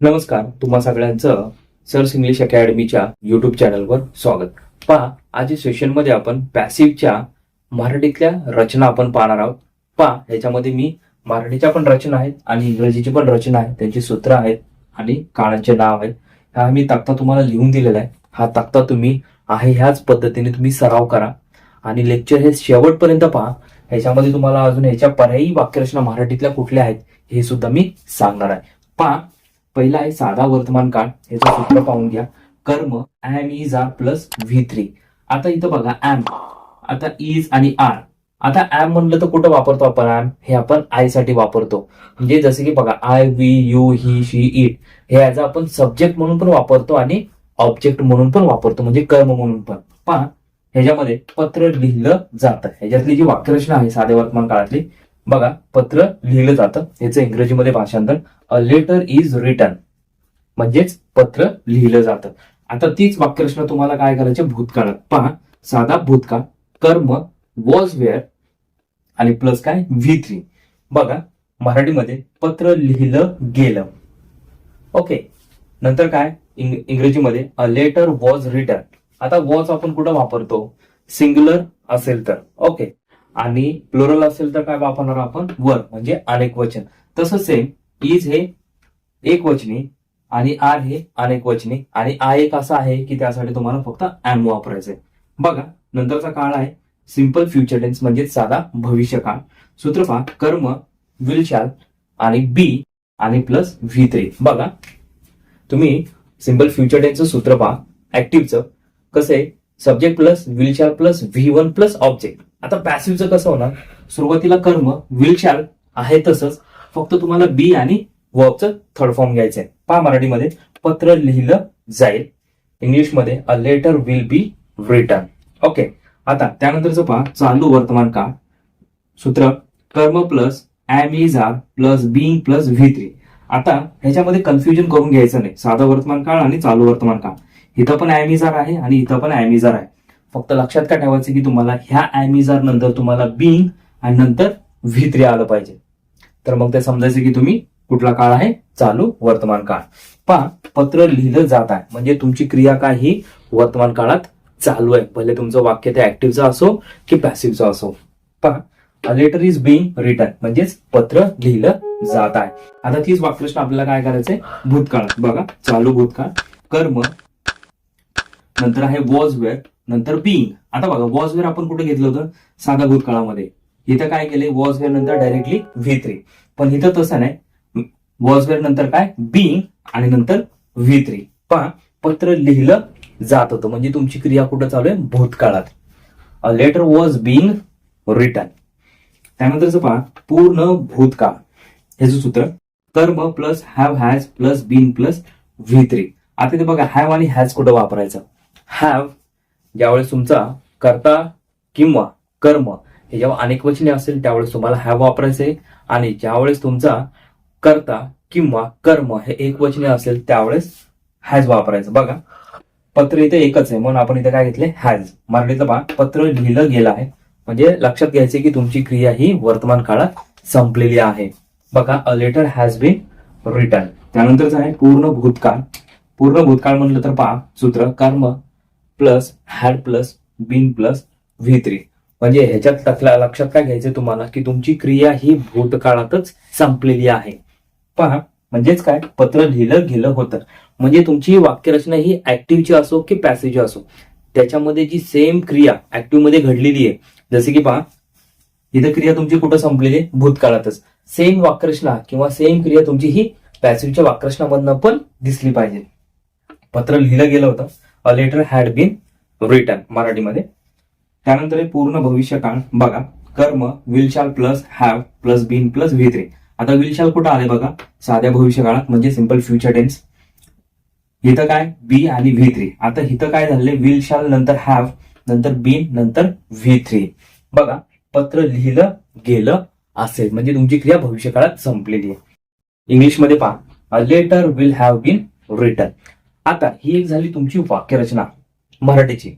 नमस्कार तुम्हा सगळ्यांचं सर्स इंग्लिश अकॅडमीच्या युट्यूब चॅनलवर स्वागत. पहा आज सेशनमध्ये आपण पॅसिव्हच्या मराठीतल्या रचना आपण पाहणार आहोत. पहा याच्यामध्ये मी मराठीच्या पण रचना आहेत आणि इंग्रजीची पण रचना आहे त्यांची सूत्र आहेत आणि काळांचे नाव आहेत. हा मी तक्ता तुम्हाला लिहून दिलेला आहे. हा तक्ता तुम्ही आहे ह्याच पद्धतीने तुम्ही सराव करा. आणि लेक्चर हे शेवटपर्यंत पहा. ह्याच्यामध्ये तुम्हाला अजून ह्याच्या पर्यायी वाक्यरचना मराठीतल्या कुठल्या आहेत हे सुद्धा मी सांगणार आहे. पहा पहिला आहे साधा वर्तमान काळ. याचं सूत्र पाहून घ्या. कर्म am is are plus V three आता इथं बघा एम आता इज आणि आर आता एम म्हणलं तर कुठं वापरतो आपण एम हे आपण आयसाठी वापरतो. म्हणजे जसं की बघा I we you he she it हे ॲज आपण सब्जेक्ट म्हणून पण वापरतो आणि ऑब्जेक्ट म्हणून पण वापरतो. म्हणजे कर्म म्हणून पण. पहा ह्याच्यामध्ये पत्र लिहिलं जातं. ह्याच्यातली जी वाक्यरचना आहे साध्या वर्तमान काळातली बघा पत्र लिहिलं जातं. याचं इंग्रजीमध्ये भाषांतर अ लेटर इज रिटर्न म्हणजेच पत्र लिहिलं जातं. आता तीच वाक्यरचना तुम्हाला काय करायचे भूतकाळात. पहा साधा भूतकाळ कर्म वॉज वेअर आणि प्लस काय? व्ही थ्री बघा मराठीमध्ये पत्र लिहिलं गेलं. ओके नंतर काय? इंग- इंग्रजीमध्ये अ लेटर वॉज रिटर्न आता वॉज आपण कुठं वापरतो? सिंग्युलर असेल तर. ओके आणि प्लोरल असेल तर काय वापरणार आपण? वर म्हणजे अनेक वचन. तसं सेम इज हे एक वचनी आणि आर हे अनेक वचनी. आणि आ एक असा आहे की त्यासाठी तुम्हाला फक्त अॅम वापरायचंय बघा नंतरचा काळ आहे. सिंपल फ्युचर टेन्स म्हणजे साधा भविष्य काळ. सूत्रपा कर्म विल शाल आणि बी आणि प्लस व्ही थ्री बघा तुम्ही सिंपल फ्युचर टेन्सचं सूत्र पहा. ऍक्टिव्हचं कसं आहे? Subject plus will shall plus V one plus object आता पॅसिव्हचं कसं होणार? सुरुवातीला कर्म विलशाल आहे तसंच. फक्त तुम्हाला बी आणि वर्बचं थर्ड फॉर्म घ्यायचं आहे पहा मराठीमध्ये पत्र लिहिलं जाईल. इंग्लिशमध्ये a letter will be written okay आता त्यानंतरचं पहा चालू वर्तमान काळ. सूत्र कर्म plus am is are plus being plus V three आता ह्याच्यामध्ये कन्फ्युजन करून घ्यायचं नाही. साधा वर्तमान काळ आणि चालू वर्तमान काळ. इथं पण ॲमिजार आहे आणि इथं पण ॲमिजार आहे. फक्त लक्षात काय ठेवायचं की तुम्हाला ह्या ॲमिझार नंतर तुम्हाला बिंग आणि नंतर व्ही आलं पाहिजे. तर मग ते समजायचं की तुम्ही कुठला काळ आहे? चालू वर्तमान काळ. पहा पत्र लिहिलं जात आहे. म्हणजे तुमची क्रिया काय ही? वर्तमान काळात चालू आहे. पहिले तुमचं वाक्य ते ऍक्टिव्हचं असो की पॅसिव्हचं असो. पहा लेटर इज बिंग रिटर्न म्हणजेच पत्र लिहिलं जात आहे. आता तीच वाक्यरचना आपल्याला काय करायचंय? भूतकाळात. बघा चालू भूतकाळ कर्म नंतर आहे वॉज वेअर नंतर बिंग आता बघा वॉजवेअर आपण कुठे घेतलं होतं? साधा भूतकाळामध्ये इथं काय केले वॉजवेअर नंतर डायरेक्टली व्ही थ्री. पण इथं तसं नाही. वॉजवेअर नंतर काय? बिंग आणि नंतर व्ही थ्री. पहा पत्र लिहिलं जात होतं. म्हणजे तुमची क्रिया कुठं चालू आहे? भूतकाळात. A letter was being written त्यानंतरच पहा पूर्ण भूतकाळ. ह्याचं सूत्र कर्म plus have has plus been plus V three. आता ते बघा हॅव आणि हॅज कुठं वापरायचं? हॅव ज्यावेळेस तुमचा कर्ता किंवा कर्म हे जेव्हा अनेक वचने असेल त्यावेळेस तुम्हाला हॅव वापरायचे आणि ज्यावेळेस तुमचा कर्ता किंवा कर्म हे एक वचने असेल त्यावेळेस हॅज वापरायचं. बघा पत्र इथे एकच आहे. म्हणून आपण इथे काय घेतले? हॅज मराठीचं पहा पत्र लिहिलं गेलं आहे. म्हणजे लक्षात घ्यायचे की तुमची क्रिया ही वर्तमान काळात संपलेली आहे. बघा a letter has been written त्यानंतरच आहे पूर्ण भूतकाळ. पूर्ण भूतकाळ म्हणलं तर पहा सूत्र कर्म plus had plus been plus V three. म्हणजे ह्याच्यात टाकल्या लक्षात काय घ्यायचं तुम्हाला? की तुमची क्रिया ही भूतकाळातच संपलेली आहे. पहा म्हणजेच काय? पत्र लिहिलं गेलं होतं. म्हणजे तुमची वाक्यरचना ही ऍक्टिव्हची असो की पॅसिव्हची असो त्याच्यामध्ये जी सेम क्रिया ऍक्टिव्हमध्ये घडलेली आहे जसे की पहा इथं क्रिया तुमची कुठं संपलेली? आहे भूतकाळातच. सेम वाक्यरचना किंवा सेम क्रिया तुमची ही पॅसिव्हच्या वाक्यरचनामधनं पण दिसली पाहिजे. पत्र लिहिलं गेलं होतं. A letter had been written मराठीमध्ये. त्यानंतर पूर्ण भविष्य काळ बघा. कर्म will shall plus have plus been plus V three आता विल शाल कुठं आले बघा? साध्या भविष्य काळात म्हणजे सिंपल फ्युचर टेन्स इथं काय? बी आणि व्ही थ्री आता इथं काय झाले विल शाल नंतर हॅव नंतर बीन नंतर व्ही थ्री बघा पत्र लिहिलं गेलं असेल. म्हणजे तुमची क्रिया भविष्य काळात संपलेली आहे. इंग्लिशमध्ये पहा. A letter will have been written आता ही एक झाली तुमची वाक्यरचना मराठीची.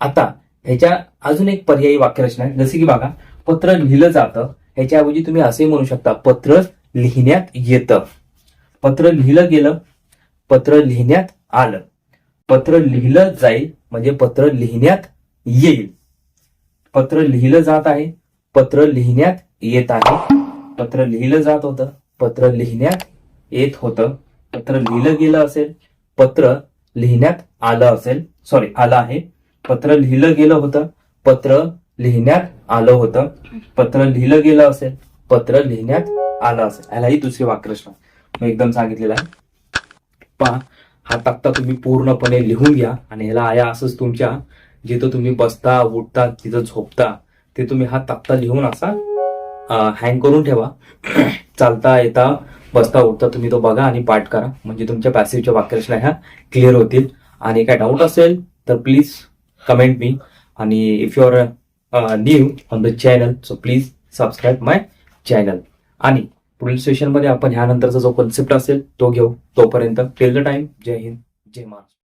आता ह्याच्या अजून एक पर्यायी वाक्यरचना आहे. जसे की बघा पत्र लिहिलं जातं ह्याच्याऐवजी तुम्ही असे म्हणू शकता पत्र लिहिण्यात येतं. पत्र लिहिलं गेलं पत्र लिहिण्यात आलं. पत्र लिहिलं जाईल म्हणजे पत्र लिहिण्यात येईल. पत्र लिहिलं जात आहे पत्र लिहिण्यात येत आहे. पत्र लिहिलं जात होतं पत्र लिहिण्यात येत होतं. पत्र लिहिलं गेलं असेल पत्र लिहिण्यात आलं असेल. सॉरी आलं आहे. पत्र लिहिलं गेलं होतं. पत्र लिहिण्यात आलं होतं. पत्र लिहिलं गेलं असेल. पत्र लिहिण्यात आलं असेल. ह्यालाही दुसरे वाक्यरचना मी एकदम सांगितलेलं आहे. पहा हा तक्ता तुम्ही पूर्णपणे लिहून घ्या आणि ह्याला आया असंच तुमच्या जिथं तुम्ही बसता उठता तिथं झोपता ते तुम्ही हा तक्ता लिहून असा हँग करून ठेवा. चालता येता बसता उठता तुम्ही तो बघा आणि पाठ करा. म्हणजे तुमच्या पॅसिव्हच्या वाक्यरचना ह्या क्लिअर होतील. आणि काय डाऊट असेल तर प्लीज कमेंट मी आणि if you are new on the channel so please subscribe my channel आणि पुढील सेशनमध्ये आपण ह्यानंतरचा जो कन्सेप्ट असेल तो घेऊ. तोपर्यंत टिल द टाइम जय हिंद. जय महाराष्ट्र.